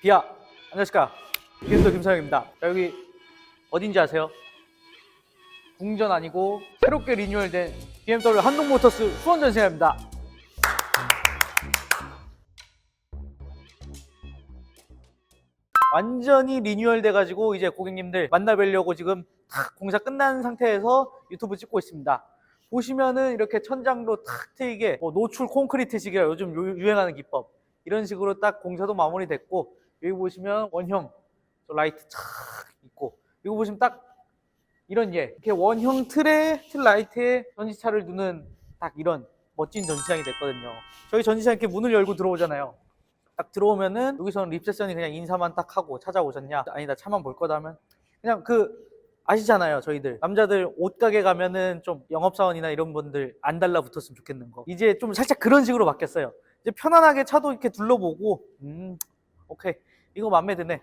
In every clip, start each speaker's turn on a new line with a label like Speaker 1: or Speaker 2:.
Speaker 1: 비아 안녕하십니까. 김도 김사영입니다. 자, 여기 어딘지 아세요? 궁전 아니고 새롭게 리뉴얼된 BMW 한동모터스 수원 전시회입니다. 완전히 리뉴얼 돼가지고 이제 고객님들 만나뵈려고 지금 탁 공사 끝난 상태에서 유튜브 찍고 있습니다. 보시면은 이렇게 천장도 탁 트이게 뭐 노출 콘크리트식이라 요즘 유- 유행하는 기법. 이런 식으로 딱 공사도 마무리됐고 여기 보시면 원형 저 라이트 착 있고 이거 보시면 딱 이런 예. 이렇게 원형 틀에 틀 라이트에 전시차를 두는 딱 이런 멋진 전시장이 됐거든요. 저희 전시장 이렇게 문을 열고 들어오잖아요. 딱 들어오면은 여기서는 립세션이 그냥 인사만 딱 하고 찾아오셨냐? 아니다 차만 볼 거다 하면? 그냥 그 아시잖아요 저희들. 남자들 옷가게 가면은 좀 영업사원이나 이런 분들 안 달라붙었으면 좋겠는 거. 이제 좀 살짝 그런 식으로 바뀌었어요. 이제 편안하게 차도 이렇게 둘러보고 음 오케이 이거 마음에 드네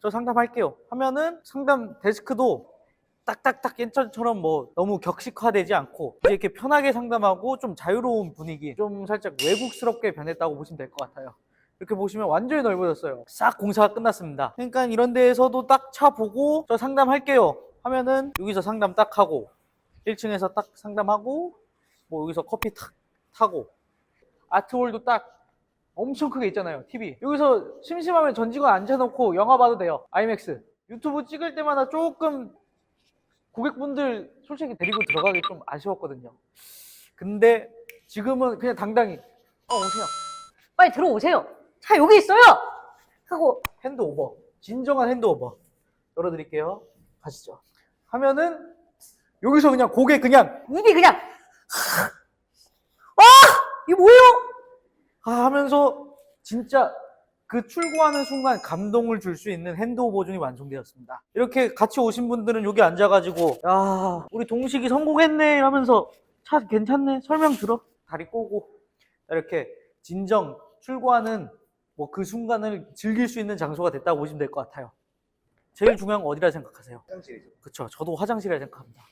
Speaker 1: 저 상담할게요 하면은 상담 데스크도 딱딱딱 옛날처럼 뭐 너무 격식화되지 않고 이제 이렇게 편하게 상담하고 좀 자유로운 분위기 좀 살짝 외국스럽게 변했다고 보시면 될 것 같아요 이렇게 보시면 완전히 넓어졌어요. 싹 공사가 끝났습니다. 그러니까 이런 데에서도 딱 차 보고 저 상담할게요 하면은 여기서 상담 딱 하고 1층에서 딱 상담하고 뭐 여기서 커피 탁 타고 아트홀도 딱 엄청 크게 있잖아요. TV. 여기서 심심하면 전직원 앉혀놓고 영화 봐도 돼요. 아이맥스. 유튜브 찍을 때마다 조금 고객분들 솔직히 데리고 들어가기 좀 아쉬웠거든요. 근데 지금은 그냥 당당히 어 오세요.
Speaker 2: 빨리 들어오세요. 차 여기 있어요. 하고
Speaker 1: 핸드오버. 진정한 핸드오버. 열어드릴게요. 가시죠. 하면은 여기서 그냥 고개 그냥
Speaker 2: 입이 그냥 와 이게 뭐예요?
Speaker 1: 아 하면서 진짜 그 출고하는 순간 감동을 줄 수 있는 핸드오버 중이 완성되었습니다. 이렇게 같이 오신 분들은 여기 앉아가지고 야 우리 동식이 성공했네 하면서 차 괜찮네 설명 들어 다리 꼬고 이렇게 진정 출고하는 뭐 그 순간을 즐길 수 있는 장소가 됐다고 보시면 될 것 같아요. 제일 중요한 건 어디라 생각하세요?
Speaker 3: 화장실이죠.
Speaker 1: 그쵸. 저도 화장실이라 생각합니다.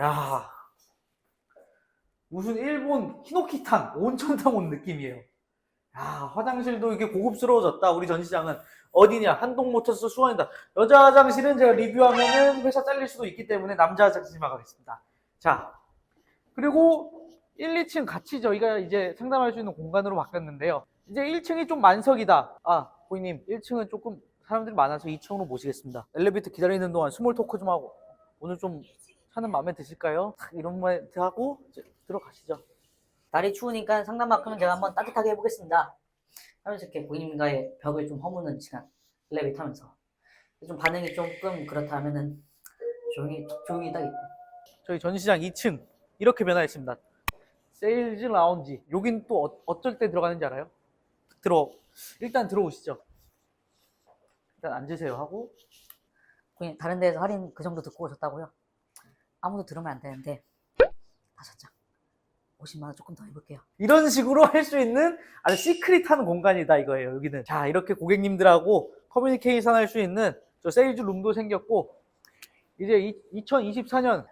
Speaker 1: 야 무슨 일본 히노키탕, 온천탕 온 느낌이에요. 야 화장실도 이게 고급스러워졌다. 우리 전시장은 어디냐? 한동모터스 수원이다. 여자 화장실은 제가 리뷰하면은 회사 잘릴 수도 있기 때문에 남자 화장실만 가겠습니다. 자, 그리고 1, 2층 같이 저희가 이제 상담할 수 있는 공간으로 바뀌었는데요. 이제 1층이 좀 만석이다. 아, 고객님, 1층은 조금 사람들이 많아서 2층으로 모시겠습니다. 엘리베이터 기다리는 동안 스몰 토크 좀 하고 오늘 좀 차는 마음에 드실까요? 탁 이런 멘트 하고 이제 들어가시죠.
Speaker 2: 날이 추우니까 상담만큼은 제가 한번 따뜻하게 해보겠습니다. 하면서 이렇게 고객님과의 벽을 좀 허무는 시간 엘리베이터 타면서 좀 반응이 조금 그렇다 하면은 조용히 조용히 딱 있고
Speaker 1: 저희 전시장 2층 이렇게 변화했습니다. 세일즈 라운지. 여긴 또 어, 어쩔 때 들어가는지 알아요? 들어 일단 들어오시죠. 일단 앉으세요 하고
Speaker 2: 고객님 다른 데에서 할인 그 정도 듣고 오셨다고요? 아무도 들으면 안 되는데 다섯 장 50만 원 조금 더 해볼게요.
Speaker 1: 이런 식으로 할 수 있는 아주 시크릿한 공간이다 이거예요 여기는. 자 이렇게 고객님들하고 커뮤니케이션 할 수 있는 저 세일즈 룸도 생겼고 이제 2024년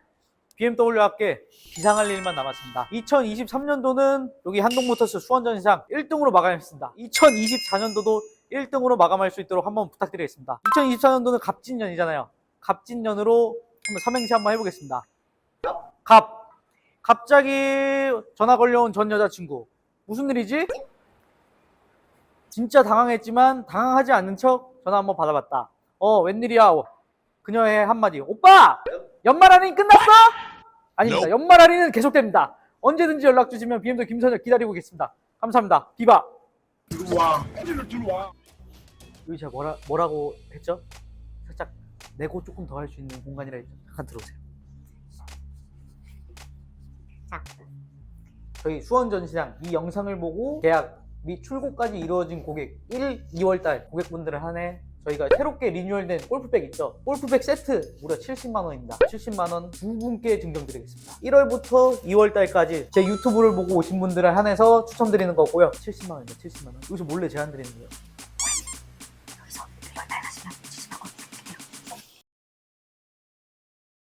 Speaker 1: BMW 함께 기상할 일만 남았습니다. 2023년도는 여기 한동모터스 수원전시장 1등으로 마감했습니다. 2024년도도 1등으로 마감할 수 있도록 한번 부탁드리겠습니다. 2024년도는 갑진년이잖아요. 갑진년으로 한번 삼행시 한번 해보겠습니다 갑 갑자기 전화 걸려온 전 여자친구. 무슨 일이지? 진짜 당황했지만 당황하지 않는 척 전화 한번 받아봤다. 어, 웬일이야? 그녀의 한마디. 오빠! 연말 할인 끝났어? 아닙니다. 연말 할인은 계속됩니다. 언제든지 연락 주시면 BMW 김선혁 기다리고 있겠습니다. 감사합니다. 비바.
Speaker 3: 들어와. 들어와.
Speaker 1: 여기 제가 뭐라, 뭐라고 했죠? 살짝 내고 조금 더 할 수 있는 공간이라 했죠. 잠깐 들어오세요. 저희 수원 전시장 이 영상을 보고 계약 및 출고까지 이루어진 고객 1, 2월달 고객분들을 한해 저희가 새롭게 리뉴얼된 골프백 있죠? 골프백 세트 무려 70만 원입니다. 70만 원 두 분께 증정드리겠습니다. 1월부터 2월달까지 제 유튜브를 보고 오신 분들을 한해서 추천드리는 거고요. 70만 원입니다. 70만 원. 여기서 몰래 제안 드리는 거예요.